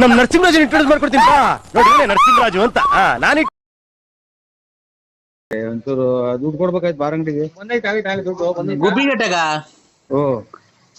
ನಮ್ ನರಸಿಂಹರಾಜನ್ ಇಂಟ್ರೊಡ್ಯೂಸ್ ಮಾಡ್ಕೊಡ್ತೀನಿ ಬಾ. ನೋಡಿ ನರಸಿಂಹರಾಜು ಅಂತ. ನಾನು ಒಂಚೂರು ದುಡ್ಡು ಕೊಡ್ಬೇಕಾಯ್ತು ಬಾರ್ ಅಂಗಡಿಗೆ. ಗುಬ್ಬಿಗಟ್ಟಗ ಓ.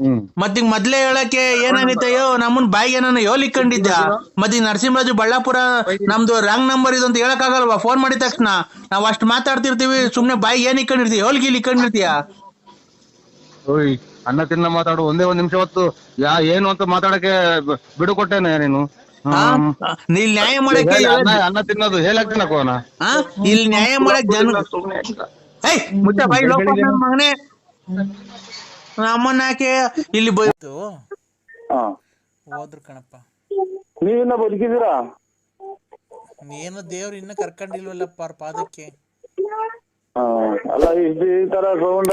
ಹ್ಮ್. ಮತ್ತೀಗ ಮೊದ್ಲೇ ಹೇಳಕ್ಕೆ ಯೋ ನಮ್ಮನ್ ಬಾಯಿಗೆ ನಾನು ಯೋಲಿಕೊಂಡಿದ್ದ ಮತ್ತೀಗ ನರಸಿಂಹರಾಜು ಬಳ್ಳಾಪುರ ನಮ್ದು ರಾಂಗ್ ನಂಬರ್ ಇದು ಅಂತ ಹೇಳಕ್ಕಾಗಲ್ವಾ? ಫೋನ್ ಮಾಡಿದ ತಕ್ಷಣ. ನಾವ್ ಅಷ್ಟ್ ಮಾತಾಡ್ತಿರ್ತೀವಿ ಸುಮ್ನೆ ಬಾಯಿಗೆ ಏನ್ ಇಕ್ಕೊಂಡಿರ್ತೀವಿ ಹೋಲ್ಗಿಲ್ ಇಕ್ಕೊಂಡಿರ್ತೀಯ? ಓಯ್ ಅನ್ನ ತಿನ್ನ ಮಾತಾಡು. ಒಂದೇ ಒಂದ್ ನಿಮಿಷ ಹೊತ್ತು ಯಾ ಏನು ಅಂತ ಮಾತಾಡಕ್ಕೆ ಬಿಡು ಕೊಟ್ಟೇನೆ ನೀನು ಇಲ್ಲಿ. ನ್ಯಾಯ ಮಾಡಕ್ಕೆ ಅನ್ನ ತಿನ್ನೋದು ಹೇಳಕ್ ತಿನ್ನಕೋನ? ಇಲ್ಲಿ ನ್ಯಾಯ ಮಾಡಕ್ ಜನ ಏಯ್ ಮುಟ್ಟ ಬಾಯಿ ಲೋಕ ಮಗನೇ. ಅಮ್ಮನ ಯಾಕೆ ಇಲ್ಲಿ ಬೈತು ಹೋದ್ರು ಕಣಪ್ಪ. ನೀವಿನ್ನ ಬದುಕಿದ್ದೀರಾ? ನೀನು ದೇವ್ರು ಇನ್ನ ಕರ್ಕೊಂಡಿಲ್ವಲ್ಲಪ್ಪ ಅವ್ರ ಪಾದಕ್ಕೆ. ಆ, ಅಲ್ಲ ಇದ್ ಈ ತರ ಸೌಂಡ್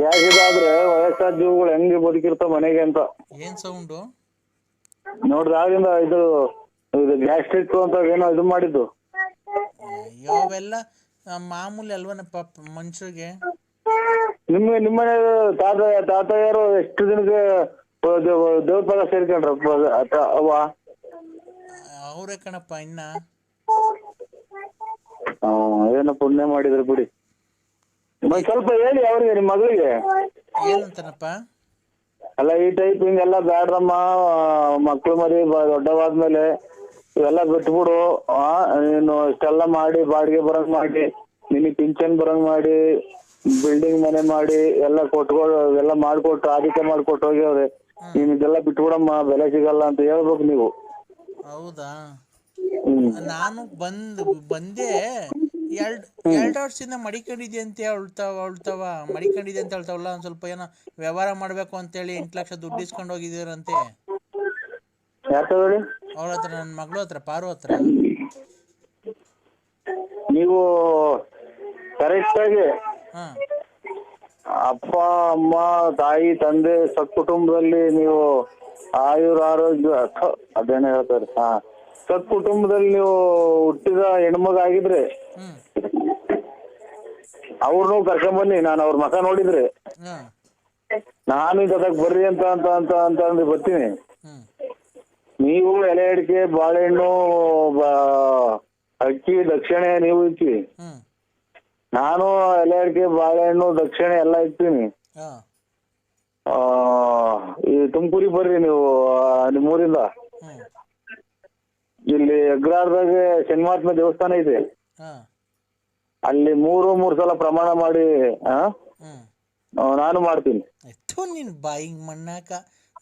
ಯಾಕಿದಾದ್ರೆ ವಯಸ್ಸಾದ ಜೀವಗಳು ಹೆಂಗೆ ಬದುಕಿರ್ತಾವ ಮನೆಗೆ ಅಂತ. ಏನ್ ಸೌಂಡು ನೋಡ್ದಾಗಿಂದ ಇದು ಇದು ಗ್ಯಾಸ್ಟ್ರಿಕ್ ಅಂತ ಏನೋ ಇದು ಮಾಡಿದ್ದು. ಅಯ್ಯೋ ಅವೆಲ್ಲ ಮಾಮೂಲಿ ಅಲ್ವನಪ್ಪ ಮನುಷ್ಯರಿಗೆ. ನಿಮ್ಮ ಮನೆಯವರು ತಾತ ತಾತಯ್ಯರು ಎಷ್ಟು ದಿನಕ್ಕೆ ದೇವ್- ದೇವ್ರ ಪದ ಸೇರ್ಕೊಂಡ್ರ? ಅವ್ವ? ಅವರೇ ಕಣಪ್ಪ ಇನ್ನ. ಏನೋ ಪುಣ್ಯ ಮಾಡಿದ್ರು ಬಿಡಿ. ಸ್ವಲ್ಪ ಹೇಳಿ ಅವ್ರಿಗೆ ನಿಮ್ಮ ಮಗಳಿಗೆ. ಏನಂತಾನಪ್ಪ? ಅಲ್ಲ ಈ ಟೈಪ್ ಹಿಂಗೆಲ್ಲ ಬ್ಯಾಡ್ರಮ್ಮ. ಮಕ್ಳು ಮರಿ ದೊಡ್ಡವಾದ್ಮೇಲೆ ಇವೆಲ್ಲ ಬಿಟ್ಬಿಡು. ಆ ನೀನು ಇಷ್ಟೆಲ್ಲ ಮಾಡಿ ಬಾಡಿಗೆ ಬರಂಗ್ ಮಾಡಿ ನಿನಗ್ ಪಿಂಚನ್ ಬರಂಗ್ ಮಾಡಿ ಬಿಲ್ಡಿಂಗ್ ಮನೆ ಮಾಡಿ ಎಲ್ಲ ಕೊಟ್ಕೊಳ್ಳೋ ಎಲ್ಲ ಮಾಡ್ಕೊಟ್ಟು ಆದಿತ್ಯ ಮಾಡ್ಕೊಟ್ಟು ಹೋಗ್ಯವ್ರೆ. ನೀನ್ ಇದೆಲ್ಲ ಬಿಟ್ಬಿಡಮ್ಮ ಬೆಲೆ ಸಿಗಲ್ಲ ಅಂತ ಹೇಳ್ಬೇಕು ನೀವು. ಹೌದಾ? ಹ್ಮ್. ನಾನು ಬಂದ್ ಬಂದೆ ಎರಡ್ ಎರಡ್ ವರ್ಷದಿಂದ ಮಡಿಕೊಂಡಿದ್ದೆ ಅಂತ ಹೇಳ್ತಾವ. ಅಳ್ತಾವ ಮಡಿಕೊಂಡಿದ್ದೆ ಅಂತ ಹೇಳ್ತಾವಲ್ಲ ಒಂದ್ ಸ್ವಲ್ಪ ಏನೋ ವ್ಯವಹಾರ ಮಾಡ್ಬೇಕು ಅಂತೇಳಿ ಎಂಟ್ ಲಕ್ಷ ದುಡ್ಡು ಇಸ್ಕೊಂಡು ಹೋಗಿದ್ದೀರಂತೆ. ಯಾಕೆ ಹೇಳಿ? ಅವ್ರ ಹತ್ರ ನನ್ನ ಮಗಳು ಹತ್ರ ಪಾರು ಹತ್ರ. ನೀವು ಕರೆಕ್ಟ್ ಆಗಿ ಅಪ್ಪ ಅಮ್ಮ ತಾಯಿ ತಂದೆ ಸತ್ಕುಟುಂಬದಲ್ಲಿ ನೀವು ಆಯುರ ಆರೋಗ್ಯ ಅದೇನೇ ಹೇಳ್ತಾರೆ ಹಾ. ಸತ್ಕುಟುಂಬದಲ್ಲಿ ನೀವು ಹುಟ್ಟಿದ ಹೆಣ್ಮಗ ಆಗಿದ್ರೆ ಅವ್ರನ್ನೂ ಕರ್ಕೊಂಬನ್ನಿ ನಾನು ಅವ್ರ ಮಕ ನೋಡಿದ್ರೆ. ನಾನು ಇದಕ್ಕೆ ಬರ್ರಿ ಅಂತ ಅಂತ ಅಂತ ಅಂತ ಅಂದ್ರೆ ಬರ್ತೀನಿ. ನೀವು ಎಲೆ ಅಡಿಕೆ ಬಾಳೆಹಣ್ಣು ಅಕ್ಕಿ ದಕ್ಷಿಣೆ ನೀವು ಇಕ್ಕಿ ನಾನು ಎಲೆ ಅಡಿಕೆ ಬಾಳೆಹಣ್ಣು ದಕ್ಷಿಣ ಎಲ್ಲ ಇರ್ತೀನಿ ಹಾ. ಆ, ಈ ತುಮಕೂರಿಗೆ ಬರ್ರಿ ನೀವು ಆ, ನಿಮ್ಮೂರಿಂದ ಹ್ಮ್. ಇಲ್ಲಿ ಅಗ್ರಾರದಾಗ ಶನಿಮಾತ್ಮ ದೇವಸ್ಥಾನ ಇದೆ. ಹಾ. ಅಲ್ಲಿ ಮೂರು ಮೂರು ಸಲ ಪ್ರಮಾಣ ಮಾಡಿ ಆ, ಹ್ಮ್. ಆ, ನಾನು ಮಾಡ್ತೀನಿ. ಎತ್ತು ನಿನ್ ಬಾಯಿಗೆ ಮಣ್ಣಾಕ.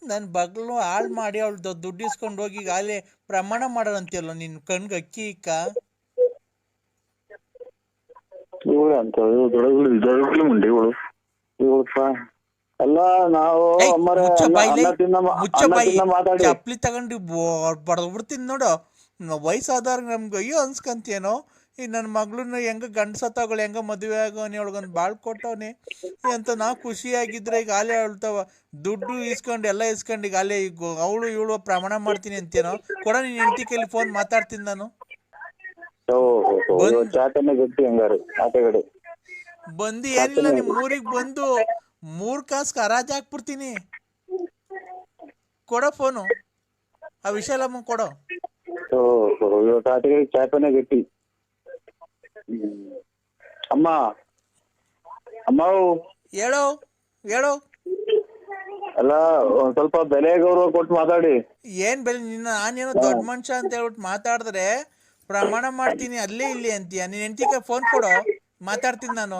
ನನ್ನ ಬಗ್ಲು ಹಾಳ್ ಮಾಡಿ ಅವಳು ದುಡ್ಡು ಇಸ್ಕೊಂಡು ಹೋಗಿ ಅಲ್ಲೇ ಪ್ರಮಾಣ ಮಾಡೋರಂತೀಯಲ್ಲ ನಿನ್ ಕಣ್ಗೆ ಅಕ್ಕಿ ಇಕ್ಕ ಇವಳು ಅಂತ ದೊಡಗಳು ಮುಂಡೆ ಇವಳು ಇವಳಪ್ಪ ಅಲ್ಲ ನಾವು ಅಮ್ಮರ ಮಾತಾಡಿ. ಚಪ್ಲಿ ತಗೊಂಡು ಬಡ್ದು ಬಿಡ್ತೀನಿ ನೋಡು. ವಯಸ್ಸಾದವ್ರಿಗೆ ನಮ್ಗೆ ಅಯ್ಯೋ ಅನ್ಸ್ಕಂತೇನೋ. ಈ ನನ್ನ ಮಗಳನ್ನ ಹೆಂಗ ಗಂಡಸ ತಗೊಳ್ ಹೆಂಗ ಮದುವೆ ಆಗೋನಿ ಅವಳಿಗೊಂದು ಬಾಳ್ ಕೊಟ್ಟವನಿ. ಅಂತ ನಾವು ಖುಷಿಯಾಗಿದ್ರೆ ಈಗ ಆಲೆ ಹೇಳ್ತಾವ ದುಡ್ಡು ಇಸ್ಕೊಂಡು ಎಲ್ಲ ಇಸ್ಕೊಂಡು ಈಗ ಅಲ್ಲೇ ಈಗ ಅವಳು ಇವಳು ಪ್ರಮಾಣ ಮಾಡ್ತೀನಿ ಅಂತೇನೋ. ಕೊಡ ನಿನ್ನ ಹೆಂಡತಿ ಕೈಲಿ ಫೋನ್ ಮಾತಾಡ್ತೀನಿ ನಾನು. ಚಾಟನೆ ಗಟ್ಟಿ ಹಂಗಾರೆ ಆಟಗಡೆ. ಬಂದು ಏನಿಲ್ಲ ನಿಮ್ ಊರಿಗೆ ಬಂದು ಮೂರ್ ಕಾಸ್ ಹರಾಜ್ ಹಾಕ್ಬಿಡ್ತೀನಿ. ಕೊಡೋ ಫೋನು. ಆ ವಿಶಾಲಮ್ಮ ಕೊಡೋ. ಚಾಪನೆ ಇವತ್ತು ಆಟಗಡೆ ಚಾಟನೆ ಗಟ್ಟಿ. ಅಮ್ಮ. ಅಮ್ಮ ಹೇಳೋ ಹೇಳೋ. ಅಲ್ಲ ಒಂದ್ ಸ್ವಲ್ಪ ಬೆಲೆ ಗೌರವ ಕೊಟ್ಟು ಮಾತಾಡಿ. ಏನ್ ಬೆಲೆ ನಿನ್ನ ನಾನೇನೋ ದೊಡ್ಡ ಮನುಷ್ಯ ಅಂತ ಹೇಳ್ಬಿಟ್ಟು ಮಾತಾಡಿದ್ರೆ ಪ್ರಮಾಣ ಮಾಡ್ತೀನಿ ಅಲ್ಲೇ ಇಲ್ಲಿ ಅಂತೀಯ? ನೀನ್ ಹೆಂಡತಿಗೆ ಫೋನ್ ಕೊಡು? ಮಾತಾಡ್ತೀನಿ ನಾನು.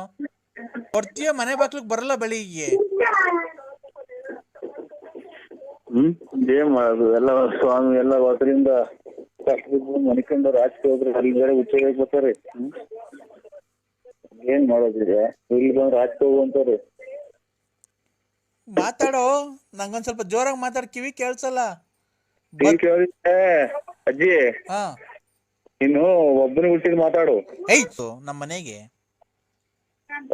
ಕೊಡ್ತೀಯ ಮನೆ ಬಾಗ್ಲಿಗೆ ಬರಲ್ಲ ಬೆಳಿಗ್ಗೆ? ಹ್ಮ್ ಏನ್ ಮಾಡೋದು? ಎಲ್ಲ ಸ್ವಾಮಿ ಎಲ್ಲ ಅದರಿಂದ ಮನಿಕಂಡ ರಾಜಕೀಯ ಹೋದ್ರೆ ಅಲ್ಲಿ ಬೇರೆ ಉಚ್ಚರಿಗೆ ಬರ್ತಾರೆ ಏನ್ ಮಾಡೋದಿದೆ ಇಲ್ಲಿ ಬಂದು ರಾಜಕೀಯ ಹೋಗುವಂತಾರೆ ಮಾತಾಡೋ? ನಂಗೊಂದ್ ಸ್ವಲ್ಪ ಜೋರಾಗಿ ಮಾತಾಡ್ ಕಿವಿ ಕೇಳ್ಸಲ್ಲ. ಕೇಳಿದ್ರೆ ಅಜ್ಜಿ ಹಾ. ನೀನು ಒಬ್ಬನ ಹುಟ್ಟಿದ್ ಮಾತಾಡು. ಐತು ನಮ್ಮ ಮನೆಗೆ.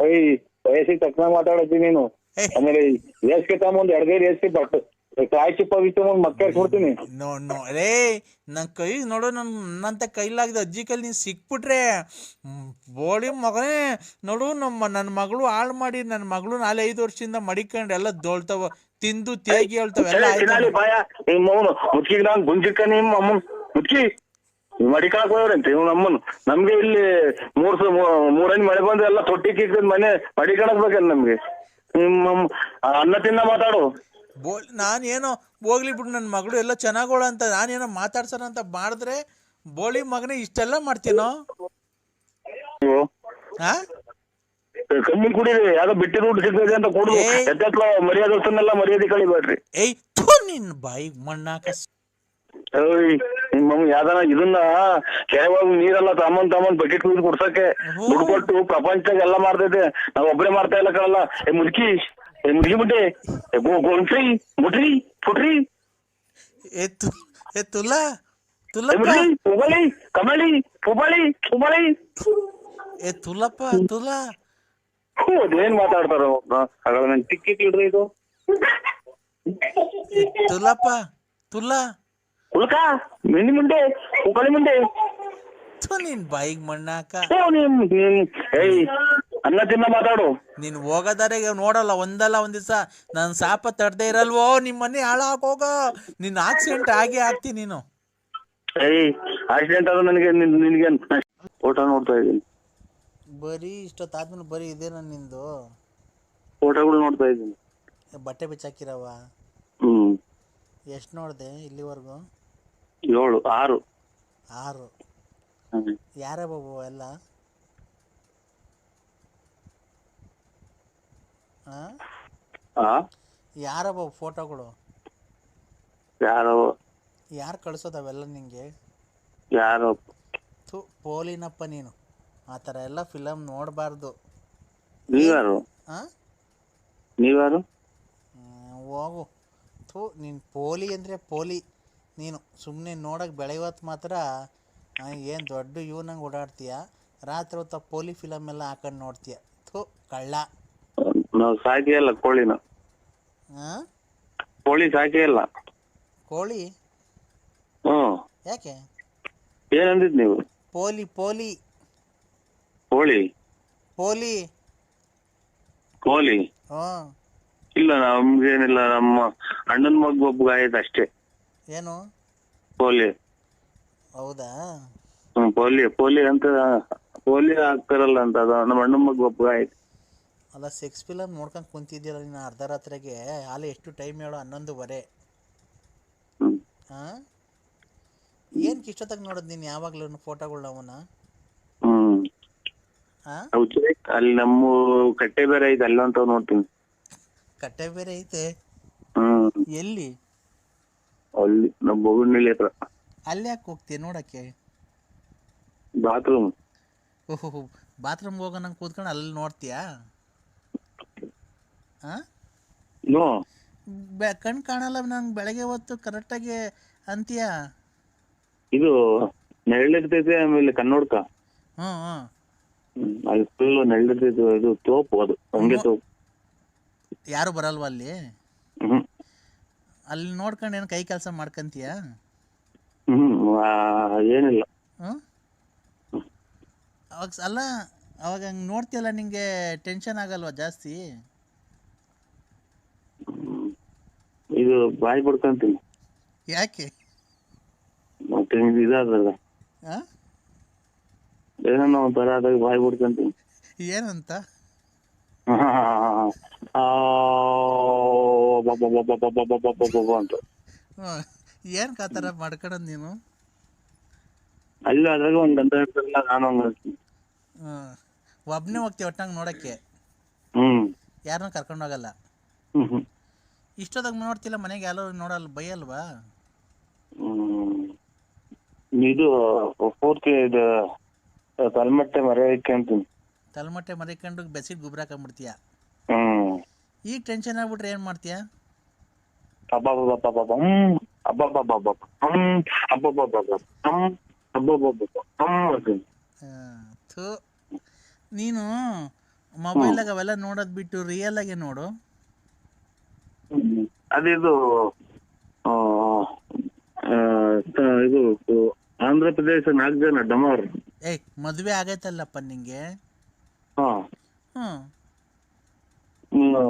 ಓಯ್ ವಯಸ್ಸಿಗೆ ತಕ್ಷಣ ಮಾತಾಡತ್ತಿ ನೀನು. ಆಮೇಲೆ ತಮ್ಮ ಒಂದ್ ಎರಡೇ ಏಸ್ಕೆ ಬಟ್ ಕಾಯಿ ಚಿಪ್ಪ ಬಿಟ್ಟು ಒಂದ್ ಮಕ್ಕ ಕೊಡ್ತೀನಿ ನೋ ನೋ ರೇ ನನ್ ಕೈ ನೋಡು ನನ್ ನನ್ನಂತ ಕೈಲಾಗಿದೆ ಅಜ್ಜಿ ಕೈಲಿ ನೀನ್ ಸಿಕ್ಬಿಟ್ರೆ. ಬೋಳಿ ಮಗನೇ ನೋಡು ನಮ್ಮ ನನ್ನ ಮಗಳು ಹಾಳು ಮಾಡಿ ನನ್ನ ಮಗಳು ನಾಳೆ ಐದು ವರ್ಷದಿಂದ ಮಡಿಕೊಂಡು ಎಲ್ಲ ದೋಳ್ತಾವ. ತಿಂದು ತೇಗಿ ಹೇಳ್ತಾವ ಎಲ್ಲ ತಿನ್ನಾಲಿ ಆಯ್ತು ಬಾಯ ನಿಮ್ಮ ಅವನು ಮುಚ್ಚಿಗೆ ನಾನು ಗುಂಜಿಕ್ಕ ನಿಮ್ಮ ಅಮ್ಮನ್? ಮುಚ್ಚಿ ಮಡಿಕಾಕ್ ಹೋಗ್ರಂತೆ ಇವ್ ನಮ್ಮನ್ ನಮ್ಗೆ ಇಲ್ಲಿ ಮೂರ್ ಸ- ಮೂ- ಮೂರನೇ ಮಳೆ ಬಂದ್ರೆ ಎಲ್ಲ ತೊಟ್ಟಿ ಕಿಕ್ಕದ್ ಮನೆ ಮಡಿಕಣಕ್ ಬೇಕಲ್ಲ ನಮ್ಗೆ. ನಿಮ್ಮ ಅನ್ನ ತಿನ್ನ ಮಾತಾಡು. ನಾನು ನಾನೇನೋ ಹೋಗ್ಲಿ ಬಿಡು ನನ್ನ ಮಗಳು ಎಲ್ಲ ಚೆನ್ನಾಗೋಳ ಅಂತ ನಾನೇನೋ ಮಾತಾಡ್ಸೋಣ ಅಂತ ಮಾಡಿದ್ರೆ ಬೋಳಿ ಮಗನೇ ಇಷ್ಟೆಲ್ಲ ಮಾಡ್ತೀನೋ? ನೀವು ಹಾ ಕಮ್ಮಿ ಕುಡೀರಿ ಯಾವ್ದೋ ಬಿಟ್ಟಿದ್ ಊಟ ಸಿಗ್ತದೆ ಅಂತ ಕುಡಿದು ಏಯ್. ಎದ್ದೆತ್ಲ ಮರ್ಯಾದೆ ಕಳಿಬೇಡ್ರಿ. ಏಯ್ ಥೂ ನಿನ್ನ ಬಾಯಿಗೆ ಮಣ್ಣಾಕ ಓಯ್. ನಿಮ್ಮ ಯಾವ್ದಾನ ಇದನ್ನ ಕೆರೆವಾಗ ನೀರೆಲ್ಲ ತಮ್ಮನ್ ತಮ್ಮನ್ ಬಕೆಟ್ ನೀರು ಕುಡ್ಸಕ್ಕೆ. ದುಡ್ಡು ಕೊಟ್ಟು ಪ್ರಪಂಚದಾಗ ಎಲ್ಲ ಮಾಡ್ತೈತೆ. ನಾವ್ ಒಬ್ಬರೇ ಮಾಡ್ತಾ ಇಲ್ಲ ಕಣಲ್ಲ. ಏ ಮುದುಕಿ ಏ ಮುದುಕಿ ಮುಟ್ಟೆ ಗೊಂಟ್ರಿ ಮುಟ್ರಿ ಪುಟ್ರಿ. ಏ ತು ಏ ತುಲಾ ತುಲಪ್ಪ. ಪುಬಳಿ ಕಮಳಿ ಪುಬಳಿ ಪುಬಳಿ. ಏ ತುಲಪ್ಪ ತುಲಾ. ಹ್ಞೂ ಅದೇನ್ ಮಾತಾಡ್ತಾರ. ಹಾಗಾದ್ರೆ ನನ್ ಟಿಕ್ ಟಿಕ್ ಇಡ್ರಿ ಇದು ತುಲಪ್ಪ ತುಲಾ. ಉಳ್ಕ ಮಿಂಡಿ ಮುಂಡೆ ಕುಕಳಿ ಮುಂಡೆ ಥು ನಿನ್ ಬಾಯಿಗೆ ಮಣ್ಣಾಕ. ಏ ನೀನ್ ನೀನ್ ಏಯ್ ಅನ್ನ ತಿನ್ನ ಮಾತಾಡು. ನೀನ್ ಹೋಗೋದಾರೆಗೆ ನೋಡಲ್ಲ ಒಂದಲ್ಲ ಒಂದ್ ದಿವಸ. ನನ್ ಸಾಪ ತಡ್ದೇ ಇರಲ್ವೋ ನಿಮ್ ಮನೆ ಹೋಗ. ನಿನ್ ಆಕ್ಸಿಡೆಂಟ್ ಆಗೇ ಆಗ್ತಿ ನೀನು. ಏಯ್ ಆಕ್ಸಿಡೆಂಟ್ ಆದ್ರೆ ನನಗೆ ನಿನ್- ನಿನ್ಗೆ ಫೋಟೋ ನೋಡ್ತಾ ಇದ್ದೀನಿ. ಬರೀ ಇಷ್ಟೊತ್ತಾದ್ಮೇಲೆ ಬರೀ ಇದೇನ ನಿಂದು? ಫೋಟೋಗಳು ನೋಡ್ತಾ ಇದ್ದೀನಿ. ಬಟ್ಟೆ ಬಿಚ್ಚಾಕಿರವ ಹ್ಮ್. ಎಷ್ಟು ನೋಡ್ದೆ ಇಲ್ಲಿವರೆಗೂ? ಏಳು ಆರು. ಆರು. ಹ್ಮ್. ಯಾರ ಬಾಬು ಎಲ್ಲ? ಆ? ಆ? ಯಾರ ಬಾಬು ಫೋಟೋಗಳು? ಯಾರೋ? ಯಾರು ಕಳ್ಸೋದು ಅವೆಲ್ಲ ನಿಂಗೆ? ಯಾರೋ? ಥು ಪೋಲಿನಪ್ಪ ನೀನು. ಆ ಥರ ಎಲ್ಲ ಫಿಲಮ್ ನೋಡಬಾರ್ದು. ನೀವ್ಯಾರು? ಹಾಂ ನೀವ್ಯಾರು? ಹೋಗು. ಥೂ ನೀನು ಪೋಲಿ ಅಂದ್ರೆ ಪೋಲಿ. ನೀನು ಸುಮ್ಮನೆ ನೋಡೋಕೆ ಬೆಳೆಯೋತ್ತು ಮಾತ್ರ ಏನು ದೊಡ್ಡ ಇವನಂಗೆ ಓಡಾಡ್ತೀಯ? ರಾತ್ರಿ ಹೊತ್ತ ಪೋಲಿ ಫಿಲಮ್ ಎಲ್ಲ ಹಾಕೊಂಡು ನೋಡ್ತೀಯ? ಥೂ ಕಳ್ಳ. ನಾವು ಸಾಕೇ ಇಲ್ಲ ಕೋಳಿನ. ಹಾಂ ಕೋಳಿ ಸಾಕೇ ಇಲ್ಲ. ಕೋಳಿ? ಹ್ಮ್ ಯಾಕೆ? ಏನಂದಿದ್ ನೀವು? ಪೋಲಿ ಪೋಲಿ. ಕೋಳಿ? ಪೋಲಿ. ಕೋಳಿ? ಹ್ಞೂ. ಇಲ್ಲ ನಮ್ಗೇನಿಲ್ಲ ನಮ್ಮ ಅಣ್ಣನ ಮಗ ಒಬ್ಬ ಆಯ್ತು ಅಷ್ಟೇ ಏನು? ಪೋಲಿ ಹೌದಾ? ಹ್ಮ್ ಪೋಲಿ ಪೋಲಿ ಅಂತ ಪೋಲಿ ಆಗ್ತಾರಲ್ಲ ಅಂತ ಅದು ನಮ್ಮ ಅಣ್ಣ ಮಗ ಒಬ್ಬ ಆಯ್ತು. ಅಲ್ಲ ಸೆಕ್ಸ್ ಫಿಲಮ್ ನೋಡ್ಕೊಂಡು ಕುಂತಿದ್ದೀರ ನೀನು ಅರ್ಧ ರಾತ್ರಿಗೆ ಅಲ್ಲಿ ಎಷ್ಟು ಟೈಮ್ ಹೇಳೋ ಹನ್ನೊಂದುವರೆ. ಹ್ಮ್. ಹಾಂ ಏನಕ್ಕೆ ಇಷ್ಟೊತ್ತಾಗ ನೋಡೋದು ನೀನು ಯಾವಾಗಲೂ ಫೋಟೋಗಳ್ನ ಅವನ್ನ? ಹ್ಮ್. ಹಾಂ ಅವು ಚೆ- ಅಲ್ಲಿ ನಮ್ಮ ಕಟ್ಟೆ ಬೇರೆ ಐತೆ ಅಲ್ಲಂತ ನೋಡ್ತೀನಿ. ಕಟ್ಟೆ ಬೇರೆ ಐತೆ? ಹ್ಮ್. ಎಲ್ಲಿ? ನಮ್ಮ ಬೊಗುಡ್ನಳ್ಳಿ ಹತ್ರ ಅಲ್ಲಿ ಯಾಕೆ ಹೋಗ್ತೀಯ ನೋಡಕ್ಕೆ? ಬಾತ್ರೂಮ್ ಓಹೋ ಬಾತ್ರೂಮ್ ಹೋಗೋಣ ಕೂತ್ಕೊಂಡು ಅಲ್ಲಿ ನೋಡ್ತೀಯಾ? ಹಾಂ ನೋ. ಬೆ ಕಣ್ಣು ಕಾಣಲ್ಲ ನಂಗೆ ಬೆಳಗ್ಗೆ ಹೊತ್ತು ಕರೆಕ್ಟಾಗಿ ಅಂತೀಯ? ಇದು ನೆರಳಿರ್ತೈತೆ ಆಮೇಲೆ ಕನ್ನೋಡ್ಕ. ಹ್ಞೂ ಹ್ಞೂ ಹ್ಮ್ ಅಲ್ಲಿ ಫುಲ್ ನೆರಳಿರ್ತೈತೆ ಇದು ತೋಪು ಅದು ಹಂಗೆ ತೋಪು. ಯಾರು ಬರಲ್ವಾ ಅಲ್ಲಿ? ಅಲ್ಲಿ ನೋಡ್ಕೊಂಡು ಏನು ಕೈ ಕೆಲಸ ಮಾಡ್ಕಂತೀಯ? ಏನಿಲ್ಲ. ಹ್ಮ್ ಅವಾಗ ಸ- ಅಲ್ಲ ಅವಾಗ ಹಂಗೆ ನೋಡ್ತೀಯಲ್ಲ ನಿಂಗೆ ಟೆನ್ಷನ್ ಆಗಲ್ವಾ ಜಾಸ್ತಿ? ಇದು ಬಾಯಿ ಬಿಡ್ಕೊಂತೀನಿ. ಯಾಕೆ? ಮತ್ತೆ ಇದು ಇದಾದಲ್ಲ ಆ? ಏನೋ ಒಂಥರ ಆದಾಗ ಬಾಯಿ ಬಿಡ್ಕೊಂತೀನಿ. ಏನಂತ? ಅಂತ ಏನ್ ಕಾತರ ಮಾಡ್ಕೊಳದ್ ನೀನು? ಅಲ್ಲ ಅದ್ರಾಗ ಒಂದ್ ಗಂಧ ಇರ್ತಾರಲ್ಲ ನಾನು ಒಬ್ನೇ ಹೋಗ್ತೀವಿ ಒಟ್ಟಂಗೆ ನೋಡಕ್ಕೆ? ಹ್ಮ್. ಯಾರನ್ನೂ ಕರ್ಕೊಂಡು ಹೋಗಲ್ಲ? ಹ್ಮ್ ಇಷ್ಟೊತ್ತಾಗ ನೋಡ್ತಿಲ್ಲ ಮನೆಗೆ ಎಲ್ಲರೂ ನೋಡಲ್ಲ ಬೈಯಲ್ವಾ. ಇದು ಪೂರ್ತಿ ಇದು ತಲ್ಮಟ್ಟೆ ಮರೆಯಕ್ಕೆ ಅಂತೀನಿ ತಲೆಮಟ್ಟೆ ಮರಿಕೊಂಡು ಬೆಸಿಟ್ ಗುಬ್ರ ಹಾಕೊಂಡ್ಬಿಡ್ತೀಯ ಹ್ಮ್. ಈಗ ಟೆನ್ಷನ್ ಆಗ್ಬಿಟ್ರೆ ಏನು ಮಾಡ್ತೀಯ. ಥೂ ನೀನು ಮೊಬೈಲ್ ಅವೆಲ್ಲ ನೋಡೋದು ಬಿಟ್ಟು ರಿಯಲ್ ಆಗಿ ನೋಡು. ಅದಿದು ಇದು ಆಂಧ್ರ ಪ್ರದೇಶ ನಾಲ್ಕು ಜನ ಡಮರ್ ಏಯ್ ಮದುವೆ ಆಗೈತಲ್ಲಪ್ಪ ನಿಂಗೆ ಹಾ ಹ್ಞೂ ಹ್ಮ್. ಆ,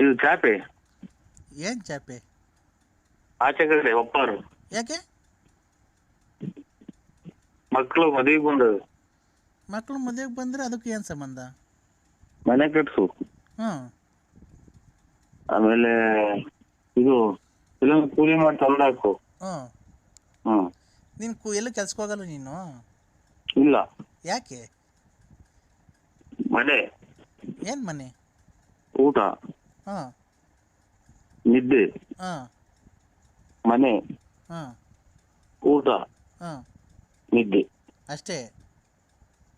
ಇದು ಚಾಪೆ. ಏನ್ ಚಾಪೆ? ಆಚೆ ಕಡೆ ಒಪ್ಪಾರು. ಯಾಕೆ? ಮಕ್ಕಳು ಮದುವೆಗೆ ಬಂದವು ಮಕ್ಕಳು ಮದುವೆಗೆ ಬಂದ್ರೆ ಅದಕ್ಕೆ ಏನ್ ಸಂಬಂಧ? ಮನೆ ಕಟ್ಸು. ಹ್ಮ್ ಆಮೇಲೆ ಇದು ಇಲ್ಲೊಂದು ಕೂಲಿ ಮಾಡಿ ತಂದಾಕು. ಹ್ಮ್ ಹ್ಮ್. ನಿನ್ ಕು ಎಲ್ಲೂ ಕೆಲ್ಸಕ್ಕೆ ಹೋಗಲ್ಲ ನೀನು? ಇಲ್ಲ. ಯಾಕೆ? ಮನೆ. ಏನ್ ಮನೆ? ಊಟ ಹಾ. ನಿದ್ದೆ ಹಾ. ಮನೆ ಹಾ. ಊಟ ಹಾ. ನಿದ್ದೆ. ಅಷ್ಟೇ?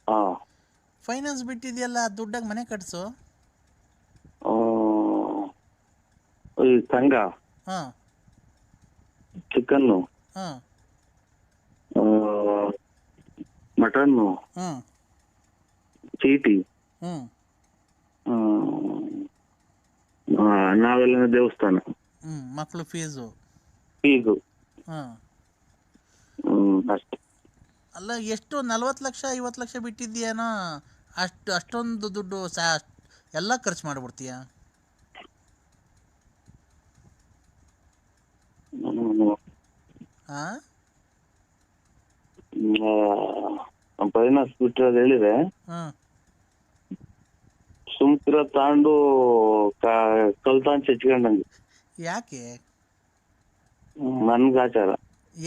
ಹಾ. ಫೈನಾನ್ಸ್ ಬಿಟ್ಟಿದೆಯಲ್ಲ ದುಡ್ಡಾಗಿ ಮನೆ ಕಟ್ಸು. ಆ, ಈ ಸಂಘ ಹಾ. ಚಿಕನ್ನು ಹಾಂ. ಮಟನ್ನು ಹ್ಞೂ ಚೀಟಿ ಹ್ಮ್. ಆ, ನಾವೆಲ್ಲ ದೇವಸ್ಥಾನ. ಹ್ಮ್ ಮಕ್ಕಳು ಫೀಸು ಫೀಸು ಹಾಂ. ಅಷ್ಟೇ. ಅಲ್ಲ ಎಷ್ಟು? ನಲ್ವತ್ತು ಲಕ್ಷ ಐವತ್ತು ಲಕ್ಷ ಬಿಟ್ಟಿದ್ದೀಯೇನೋ? ಅಷ್ಟು ಅಷ್ಟೊಂದು ದುಡ್ಡು ಸಾ ಎಲ್ಲ ಖರ್ಚು ಮಾಡಿಬಿಡ್ತೀಯ? ಹ್ಮ್. ಹಾಂ ಫೈನಾನ್ಸ್ ಬಿಟ್ಟರೆ ಅದು ಹೇಳಿದೆ. ಹಾಂ. ಸುಮ್ಕಿರ ತಾಂಡು ಕಲ್ತಾನ್ ಚಚ್ಕೊಂಡಂಗೆ ಯಾಕೆ? ನನ್ಗ ಆಚಾರ.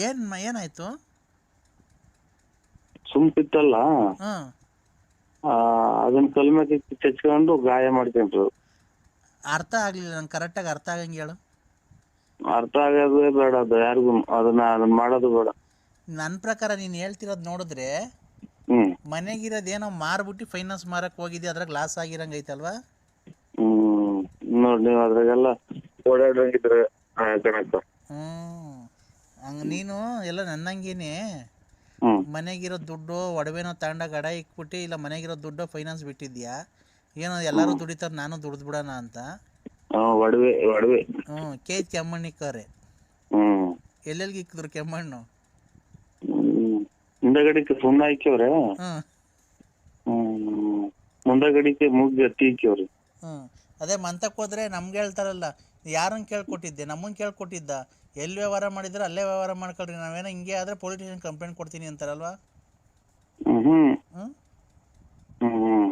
ಏನ್ ಏನಾಯ್ತು? ಸುಮ್ಕಿತ್ತಲ್ಲ ಅದನ್ನ ಕಲ್ಮೆಕ್ ಚಚ್ಕೊಂಡು ಗಾಯ ಮಾಡ್ಕೊಂಡ್ರು. ಅರ್ಥ ಆಗ್ಲಿಲ್ಲ ನಂಗೆ ಕರೆಕ್ಟಾಗಿ ಅರ್ಥ ಆಗಂಗೆ ಹೇಳು. ಅರ್ಥ ಆಗೋದೇ ಬೇಡ ಅದು ಯಾರಿಗೂ ಅದನ್ನ ಅದನ್ನ ಮಾಡೋದು ಬೇಡ. ನನ್ನ ಪ್ರಕಾರ ನೀನು ಹೇಳ್ತಿರೋದು ನೋಡಿದ್ರೆ ಹ್ಮ್ ಮನೆಗಿರೋದು ಏನೋ ಮಾರ್ಬಿಟ್ಟು ಫೈನಾನ್ಸ್ ಮಾರಕ್ ಹೋಗಿದ್ದೆ ಅದ್ರಾಗ ಲಾಸ್ ಆಗಿರಂಗ ಐತಲ್ವಾ ಹ್ಮ್ ನೋಡ್ ನೀವು ಅದ್ರಾಗೆಲ್ಲ ಓಡಾಡಂಗಿದ್ರೆ ಕಣಕ್ಕ ಹ್ಮ್ ಹಂಗೆ ನೀನು ಎಲ್ಲ ನನ್ನಂಗೇನೆ. ಹ್ಮ್. ಮನೆಗಿರೋ ದುಡ್ಡು ಒಡವೆನೋ ತಗೊಂಡಾಗ ಗಡ ಇಕ್ಬಿಟ್ಟು ಇಲ್ಲ ಮನೆಗಿರೋ ದುಡ್ಡು ಫೈನಾನ್ಸ್ ಬಿಟ್ಟಿದ್ಯಾ? ಏನೋ ಎಲ್ಲರೂ ದುಡಿತಾರ ನಾನು ದುಡ್ದು ಬಿಡೋಣ ಅಂತ? ಒಡವೆ ಒಡವೆ. ಹ್ಞೂ ಕೆ ಕೆಮ್ಮಣ್ಣಿಕ್ಕವ್ರೆ ಹ್ಮ್. ಎಲ್ಲೆಲ್ಗೆ ಇಕ್ಕಿದ್ರು ಕೆಮ್ಮಣ್ಣು? ಮುಂದಗಡಿಕೆ ಸುಣ್ಣ ಹಾಕ್ಯವ್ರೆ ಹ್ಮ್ ಮುಂದಗಡಿಕೆ ಮೂಗ್ ಹತ್ತಿ ಹಾಕ್ಯವ್ರೆ ಅದೇ ಮಂತಕ್ ಹೋದ್ರೆ ನಮ್ಗೆ ಹೇಳ್ತಾರಲ್ಲ ಯಾರನ್ನ ಕೇಳ್ಕೊಟ್ಟಿದ್ದೆ ನಮ್ಮನ್ನ ಕೇಳ್ಕೊಟ್ಟಿದ್ದ ಎಲ್ಲಿ ವ್ಯವಹಾರ ಮಾಡಿದ್ರೆ ಅಲ್ಲೇ ವ್ಯವಹಾರ ಮಾಡ್ಕೊಳ್ರಿ ನಾವೇನೋ ಹಿಂಗೆ ಆದ್ರೆ ಪೊಲೀಸ್ ಸ್ಟೇಷನ್ ಕಂಪ್ಲೇಂಟ್ ಕೊಡ್ತೀನಿ ಅಂತಾರಲ್ವಾ? ಹ್ಮ್ ಹ್ಮ್. ಹ್ಮ್.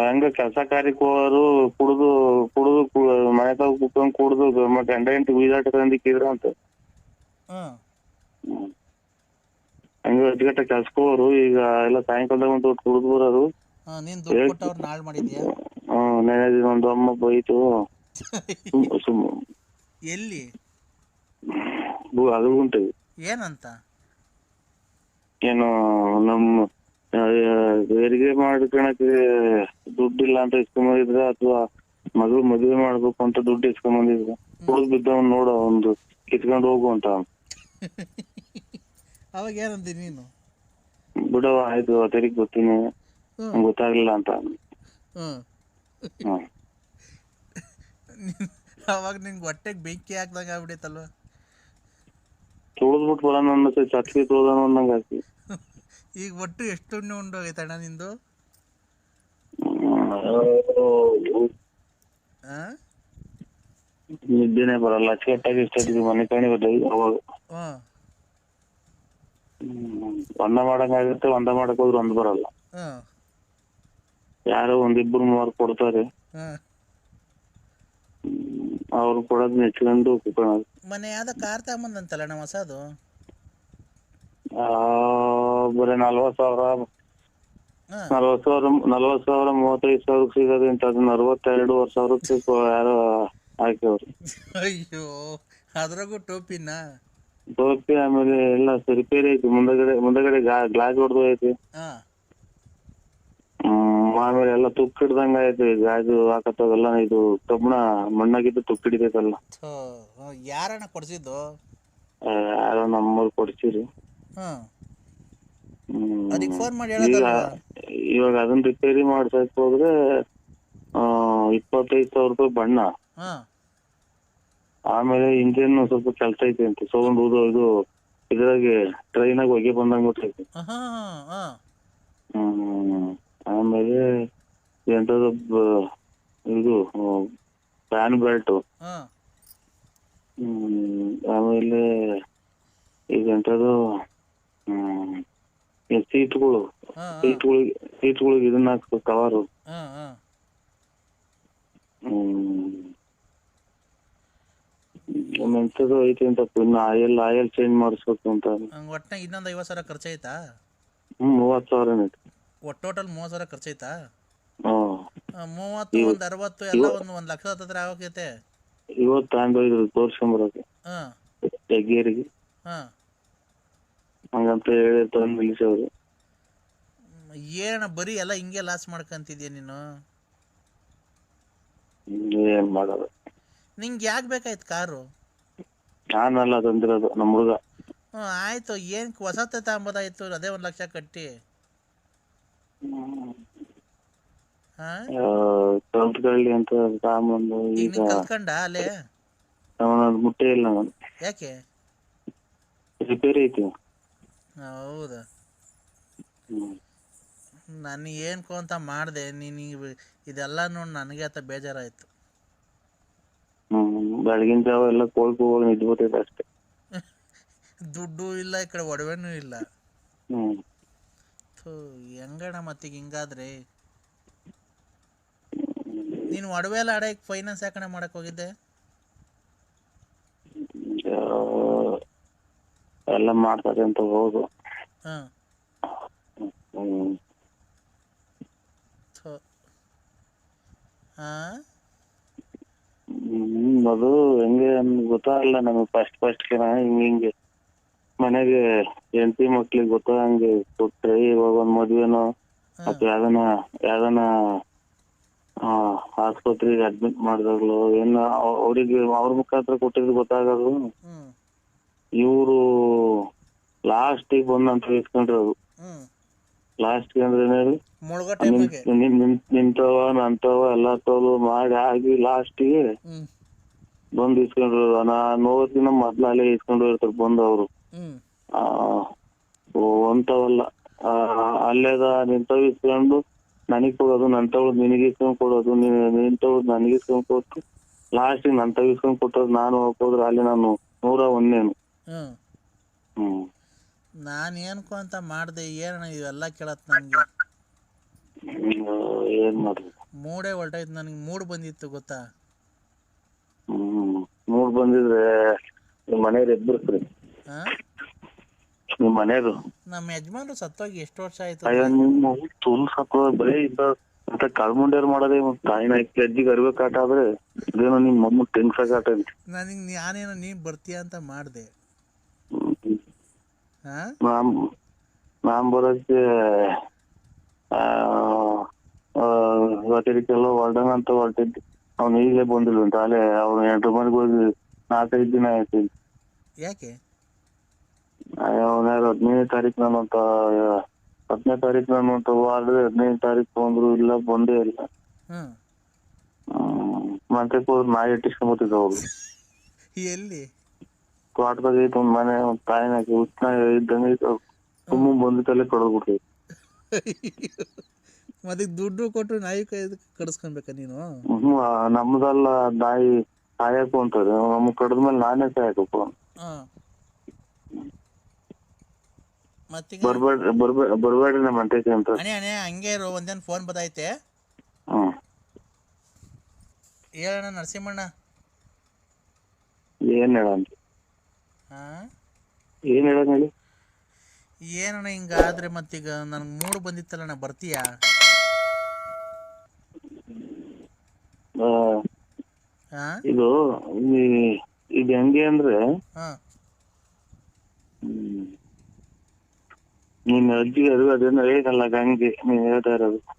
ಹಂಗ ಕೆಲಸ ಕಾರ್ಯಕ್ಕೆ ಕುಡಿದು ಕುಡ್ದು ಕುಡ್ದು ಕು- ಮನೆ ತಾವ ಕುತ್ಕೊಂಡ್ ಕುಡ್ದು ಮತ್ತೆ ಗಂಡ ಹೆಂಡತಿ ಬೀದಾಟ ತಂದಿಕ್ಕಿದ್ರ ಅಂತ. ಹ್ಮ್. ಹಂಗ ಅಜ್ಜಗಟ್ಟ ಕೆಲ್ಸಕ್ಕೆ ಹೋಗೋರು ಈಗ ಎಲ್ಲ ಸಾಯಂಕಾಲದಾಗ ಒಂದು ಕುಡ್ದು ಬರೋರು ಹಾಂ ನೀನು ದುಡ್ಡು ಕೊಟ್ಟವ್ರು ನಾಳೆ ಮಾಡಿದ್ಯಾ? ಹ್ಮ್ ನೆನೆ ದಿನ ಒಂದು ಅಮ್ಮ ಬೈತು. ಸುಮ್ ಸುಮ್. ಎಲ್ಲಿ? ಅದು ಉಂಟು. ಏನಂತ? ಏನು ನಮ್ಮ ಹೆರಿಗೆ ಮಾಡ್ಕೊಳಕ್ಕೆ ದುಡ್ಡಿಲ್ಲ ಅಂತ ಇಸ್ಕೊಂಬಂದಿದ್ರ ಅಥವಾ ಮಗಳು ಮದುವೆ ಮಾಡ್ಬೇಕು ಅಂತ ದುಡ್ಡು ಇಸ್ಕೊಂಬಂದಿದ್ರ. ಕುಡಿದ್ ಬಿದ್ದವನ್ ನೋಡ ಒಂದು ಕಿತ್ಕೊಂಡು ಹೋಗು ಅಂತ. ಅವಾಗ ಏನಂದಿ ನೀನು? ಬಿಡು ಆಯ್ತು ತೆರಿಗೆ ಗೊತ್ತೀನಿ? ಹ್ಞೂ ಗೊತ್ತಾಗ್ಲಿಲ್ಲ ಅಂತ. ಹ್ಮ್. ಅವಾಗ ನಿಂಗೆ ಹೊಟ್ಟೆಗೆ ಬೆಂಕಿ ಹಾಕ್ದಂಗೆ ಆಗ್ಬಿಡೈತಲ್ವ? ತುಳಿದ್ಬಿಟ್ಟು ಬರೋಣ ಅನ್ನತ್ತೆ ಚಟ್ಲಿ ತುಳ್ದಾನ ಅನ್ನಂಗ್ ಆಕಿ. ಈಗ ಒಟ್ಟು ಎಷ್ಟು ಉಣ್ಣೆ ಉಂಡೋಗೈತಣ್ಣ ನಿಂದು? ಆ? ನಿದ್ದೆನೆ ಬರಲ್ಲ. ಅಚ್ಚುಕಟ್ಟಾಗಿ ಇಷ್ಟ ಮನೆ ಕಾಣಿ ಬರ್ತದೆ ಅವಾಗ. ಹ್ಮ್. ಒಂದ ಮಾಡಂಗ್ ಆಗುತ್ತೆ ಒಂದ ಮಾಡಕ್ ಹೋದ್ರೆ ಒಂದ್ ಬರಲ್ಲ. ಯಾರೋ ಒಂದಿಬ್ರು ಮೂವರು ಕೊಡ್ತಾರೆ. ಅವ್ರು ಕೊಡೋದ್ ನೆಚ್ಕೊಂಡು ಕುತ್ಕೊಳ್ಳೋದು. ಯಾವ್ದ ಯಾವ್ದೋ ಕಾರ್ ತಗೊಂಬಂದಂತಲ್ಲ ನಮ್ಮ ಹೊಸದು? ಆ, ಬರೀ ನಲ್ವತ್ ಸಾವಿರ. ನಲ್ವತ್ ಸಾವಿರ ನಲ್ವತ್ ಸಾವಿರ ಮೂವತ್ತೈದು ಸಾವಿರಕ್ಕೆ ಸಿಗೋದು ಸಾವಿರಕ್ಕೆ ಕೊ- ಯಾರೋ ಹಾಕಿವ್ರು ಅಯ್ಯೋ ಅದ್ರಾಗೂ ಟೋಪಿನ? ಟೋಪಿ ಆಮೇಲೆ ಎಲ್ಲ ರಿಪೇರಿ ಐತಿ ಮುಂದಗಡೆ ಮುಂದಗಡೆ ಗ್ಲಾಸ್ ಹೊಡೆದು ಐತಿ ಹಾಂ. ಹ್ಮ್ ಆಮೇಲೆ ಎಲ್ಲ ತುಕ್ಕು ಹಿಡ್ದಂಗ ಐತಿ ಗಾಜು ಹಾಕತ್ತವೆಲ್ಲ ಇದು ಕಬ್ಬಣ ಮಣ್ಣಾಗಿದ್ದು ತುಕ್ಕು ಹಿಡಿತೈತಲ್ಲ ಥೋ ಯಾರಣ್ಣ ಕೊಡ್ಸಿದ್ದು? ಯಾರೋ ನಮ್ಮೂರ್ ಕೊಡ್ಸಿರಿ ಹಾಂ. ಹ್ಮ್. ಅದಕ್ಕೆ ಫೋನ್ ಮಾಡಿ ಈಗ ಹೇಳೋದಲ್ವಾ ಇವಾಗ ಅದನ್ನ ರಿಪೇರಿ ಮಾಡ್ಸಕ್ ಹೋದ್ರೆ ಆ ಇಪ್ಪತ್ತೈದು ಸಾವಿರ ರೂಪಾಯಿ ಬಣ್ಣ. ಹಾಂ. ಆಮೇಲೆ ಇಂಜಿನ್ ಸ್ವಲ್ಪ ಕೆಲಸ ಐತೆ ಅಂತ. ಸೌಂಡ್ ಹೋದ ಇದು ಇದ್ರಾಗೆ ಟ್ರೈನಾಗ ಹೊಗೆ ಬಂದಂಗ ಗೊತ್ತೈತಿ ಹ್ಮ್ ಆಮೇಲೆ ಎಂತದ ಇದು ಫ್ಯಾನ್ ಬೆಲ್ಟ್ ಹ್ಮ್ ಆಮೇಲೆ ಈಗ ಎಂತದು ಹ್ಮ್ ಸೀಟ್ಗಳು ಹಾಂ ಸೀಟ್ಗಳಿಗೆ ಸೀಟ್ಗಳಿಗೆ ಇದನ್ನ ಹಾಕ್ಬೇಕು ಕವರು. ಹ್ಮ್. ಎಂತದು ಐತಿ ಅಂತ ಇನ್ನು ಆಯಿಲ್ ಆಯಿಲ್ ಚೇಂಜ್ ಮಾಡಿಸ್ಬೇಕು ಅಂತ. ಹಂಗೆ ಒಟ್ಟಿನಾಗ ಇನ್ನೊಂದು ಐವತ್ತು ಸಾವಿರ ಖರ್ಚಾಯ್ತಾ? ಹ್ಮ್ ಮೂವತ್ ಸಾವಿರ ಐತಿ. ಒಟ್ಟು ಟೋಟಲ್ ಮೂವತ್ತು ಸಾವಿರ ಖರ್ಚಾಯ್ತಾ? ಆ, ಮೂವತ್ತು ಒಂದು ಅರವತ್ತು ಎಲ್ಲ ಒಂದು ಒಂದು ಲಕ್ಷ ಹತ್ತತ್ರ ಆಗೋಕೈತೆ. ಇವತ್ತು ತಗೊಂಡೋಗಿದ್ರು ತೋರ್ಸ್ಕೊಂಬರಕ್ಕೆ ಹಾ. ಹೆಗ್ಗೇರಿಗೆ ಹಾ. ಹಂಗಂತ ಹೇಳಿ ತಂದು ನಿಲ್ಸವ್ರು ಏನಣ್ಣ ಬರೀ ಎಲ್ಲ ಹಿಂಗೆ ಲಾಸ್ ಮಾಡ್ಕೊಂತಿದ್ಯಾ ನೀನು? ಏನ್ ಮಾಡೋದು. ನಿಂಗೆ ಯಾಕೆ ಬೇಕಾಯ್ತು ಕಾರು? ನಾನಲ್ಲ ತಂದಿರೋದು ನಮ್ಮ ಹುಡುಗ. ಹ್ಞೂ ಆಯಿತು. ಏನು ಹೊಸತೆ ತಗೊಂಬೋದಾಯ್ತು ಅದೇ ಒಂದು ಲಕ್ಷ ಕಟ್ಟಿ. ಹಾಂ? ಕಲ್ತ್ಕೊಳ್ಳಿ ಅಂತ ತಗೊಂಬಂದು ಈಗ ಈಗ ನೀನು ಕಲ್ತ್ಕೊಂಡ ಅಲ್ಲೇ? ಅವನದು ಮುಟ್ಟೆ ಇಲ್ಲ ನಾನು ಯಾಕೆ? ರಿಪೇರಿ ಐತಿ. ಹೌದಾ? ಹ್ಮ್. ನಾನು ಅಂತ ಮಾಡಿದೆ? ನೀನು ಇದೆಲ್ಲ ನೋಡಿ ನನಗೆ ಆತ ಬೇಜಾರಾಯಿತು. ಬೆಳಗಿನ ಜಾವ ಎಲ್ಲ ಕೋಳ್ಕು ಹೋಗಿ ನಿದ್ಬೋತೈತೆ ಅಷ್ಟೇ. ದುಡ್ಡು ಇಲ್ಲ ಈ ಕಡೆ ಒಡವೆನೂ ಇಲ್ಲ. ಹ್ಮ್. ಥೂ ಹೆಂಗಣ್ಣ ಮತ್ತೀಗ ಹಿಂಗಾದ್ರೆ? ನೀನು ಒಡವೆ ಎಲ್ಲ ಆಡಕ್ಕೆ ಫೈನಾನ್ಸ್ ಯಾಕಣ ಮಾಡಕ್ ಹೋಗಿದ್ದೆ? ಆ, ಎಲ್ಲ ಮಾಡ್ತಾರೆ ಅಂತ ಹೋಗು. ಹಾಂ. ಹ್ಮ್. ಹ್ಮ್ ಹಾಂ ಹ್ಮ್ ಅದು ಹೆಂಗೆ ಅಂತ ಗೊತ್ತಾಗಲ್ಲ ನಮಗೆ ಫಸ್ಟ್ ಫಸ್ಟ್ ಹಿಂಗೆ ಹಿಂಗೆ ಮನೆಗೆ ಹೆಂಡತಿ ಮಕ್ಳಿಗೆ ಗೊತ್ತಾಗಂಗೆ ಕೊಟ್ರೆ ಇವಾಗ ಒಂದ್ ಮದ್ವೆನೋ ಅಥವಾ ಯಾವ್ದನ ಯಾವ್ದನ ಆ, ಆಸ್ಪತ್ರೆಗೆ ಅಡ್ಮಿಟ್ ಮಾಡಿದಾಗ್ಲು ಏನ ಅವ್- ಅವ್ರಿಗೆ ಅವ್ರ ಮುಖಾಂತರ ಕೊಟ್ಟಿದ್ದು ಗೊತ್ತಾಗೋದು. ಹ್ಞೂ ಇವರು ಲಾಸ್ಟಿಗೆ ಬಂದಂತ ಇಸ್ಕೊಂಡಿರೋದು ಹ್ಞೂ ಲಾಸ್ಟ್ಗೆ ಅಂದ್ರೆ ನಿಂತವ ನಂತವ ಎಲ್ಲಾ ತೋಲು ಮಾಡಿ ಆಗಿ ಲಾಸ್ಟಿಗೆ ಬಂದ್ ಬಂದು ಇಸ್ಕೊಂಡ್ರು. ನಾ ನೋವತ್ತಿನ ಮೊದ್ಲು ಅಲ್ಲೇ ಇಸ್ಕೊಂಡು ಇರ್ತಾರೆ ಬಂದು ಅವರು ಅಂತವಲ್ಲ. ಅಲ್ಲೇದ ನಿಂತವ್ ಇಸ್ಕೊಂಡು ನನಗ್ ಕೊಡೋದು ನಂತವಳು ನಿನಗೆ ಇಸ್ಕೊಂಡ್ ಕೊಡೋದು ನಿಂತವ್ ನಿನ್ ತಗೊಳದ್ ನನಗೆ ಇಸ್ಕೊಂಡ್ ಕೊಟ್ಟು ಲಾಸ್ಟಿಗೆ ನಂತವ್ ಇಸ್ಕೊಂಡ್ ಕೊಟ್ಟೋದು ನಾನು ಹೋಗೋದ್ರ ಅಲ್ಲಿ ನಾನು ನೂರ ಒಂದೇನು. ಹ್ಮ್. ನಾನು ಏನಕ್ಕೋ ಅಂತ ಮಾಡಿದೆ ಏನಣ್ಣ ಇವೆಲ್ಲ ಕೇಳತ್ ನನಗೆ. ಏನ್ ಮಾಡ್ರಿ ಮೂಡೇ ಹೊಲ್ಟಾಯ್ತು ನನಗೆ ಮೂಡ್ ಬಂದಿತ್ತು ಗೊತ್ತಾ? ಮೂಡ್ ಬಂದಿದ್ರೆ ನಿಮ್ ಮನೆಯವ್ರು ಎಬ್ಬರ್ಸ್ರಿ ಹಾ? ನಿಮ್ ಮನೆಯವ್ರು? ನಮ್ಮ ಯಜಮಾನ್ರು ಸತ್ತೋಗಿ ಎಷ್ಟು ವರ್ಷ ಆಯ್ತು ಅಯ್ಯೋ ನಿಮ್ಮ ತುಲ್ ಸಾಕು ಬರೀ ಇಂತ ಅಂತ ಕಳ್ಮುಂಡ್ಯಾರ್ ಮಾಡೋದೇ ಮತ್ತ್ ತಾಯಿನ ಅಜ್ಜಿಗೆ ಅರಿವೆ ಕಾಟ ಆದ್ರೆ ಇದೇನೋ ನಿಮ್ ಮಮ್ಮ ಟೆನ್ಸ ಕಾಟ ಐತಿ. ನನಗೆ ನಾನೇನೋ ನೀನ್ ಬರ್ತೀಯ ಅಂತ ಮಾಡಿದೆ. ಹಾಂ ನಾನ್ ನಾನ್ ಬರೋಕ್ಕೆ ಆ ಇವತ್ತಿಗೆಲ್ಲ ಹೊರಡೋಣ ಅಂತ ಹೊರಟಿದ್ದು. ಅವ್ನು ಈಗಲೇ ಬಂದಿಲ್ಲ ಅಂತ. ಅಲ್ಲೇ ಅವ್ನು ಎಂಟು ಮನೆಗೆ ಹೋಗಿ ನಾಲ್ಕೈದು ದಿನ ಆಯ್ತು. ಯಾಕೆ? ಅವನ ಹದಿನೈದು ತಾರೀಕು ನಾನು ಅಂತ ಹತ್ತನೇ ತಾರೀಕು ನಾನು ಅಂತ ಹದಿನೈದು ತಾರೀಕು ಬಂದ್ರು ಇಲ್ಲ ಬಂದೇ ಇಲ್ಲ. ಮತ್ತೆ ಹೋಗಿ ನಾಯಿ ಇಟ್ಟಿಸ್ಕೊಂಬತ್ತಿದ್ದ ಅವ್ರು ಎಲ್ಲಿ? ತೋಟದಾಗ ಐತೆ ಒಂದ್ ಮನೆ ಒಂದ್ ತಾಯಿನ ಉತ್ನಾಗ ಇದ್ದಂಗೆ ಐತೆ ತುಂಬ ಬಂದಿತ್ತಲ್ಲೇ ಕಡ್ದ್ಬಿಟ್ಟೈತೆ ಮತ್ತೆ ದುಡ್ಡು ಕೊಟ್ಟು ನಾಯಿ ಕೈ ಕಡಿಸ್ಕೊಬೇಕಾ ನೀನು? ನಮ್ದಲ್ಲ ನಾಯಿ ಸಾಯಕು ಅಂತಾರೆ. ನಮ್ ಕಡ್ದ್ಮೇಲೆ ನಾನೇ ಸಾಯಕಪ್ಪ. ಮತ್ತೀಗ? ಬರ್ಬೇಡ್ರಿ ಬರ್ಬೇಡ ಬರ್ಬೇಡ್ರಿ ನಮ್ಮ ಅಂಟೈತಿ ಅಂತ. ಅಣೆ ಅಣೆ ಹಂಗೆ ಒಂದೇನ್ ಒಂದೇನು ಫೋನ್ ಹ್ಮ್. ಹೇಳಣ್ಣ ನರಸಿಂಹಣ್ಣ. ಏನ್ ಹೇಳೋಣ? ಹಾ ಏನ್ ಹೇಳೋಣ ಹೇಳಿ? ಏನಣ್ಣ ಹಿಂಗಾದ್ರೆ ಮತ್ತೀಗ ನನ್ಗೆ ಮೂಡು ಬಂದಿತ್ತಲ್ಲಣ್ಣ ಬರ್ತೀಯಾ? ಆ, ಹಾ? ಇದು ಈ- ಇದು ಹೆಂಗೆ ಅಂದ್ರೆ ಹಾ. ಹ್ಮ್, ನಿನ್ನ ಅಜ್ಜಿಗೆ ಅದು ಅದೇನೋ ಹೇಗಲ್ಲ ಗಂಗೆ ನೀನ್ ಹೇಳ್ತಾ ಇರೋದು.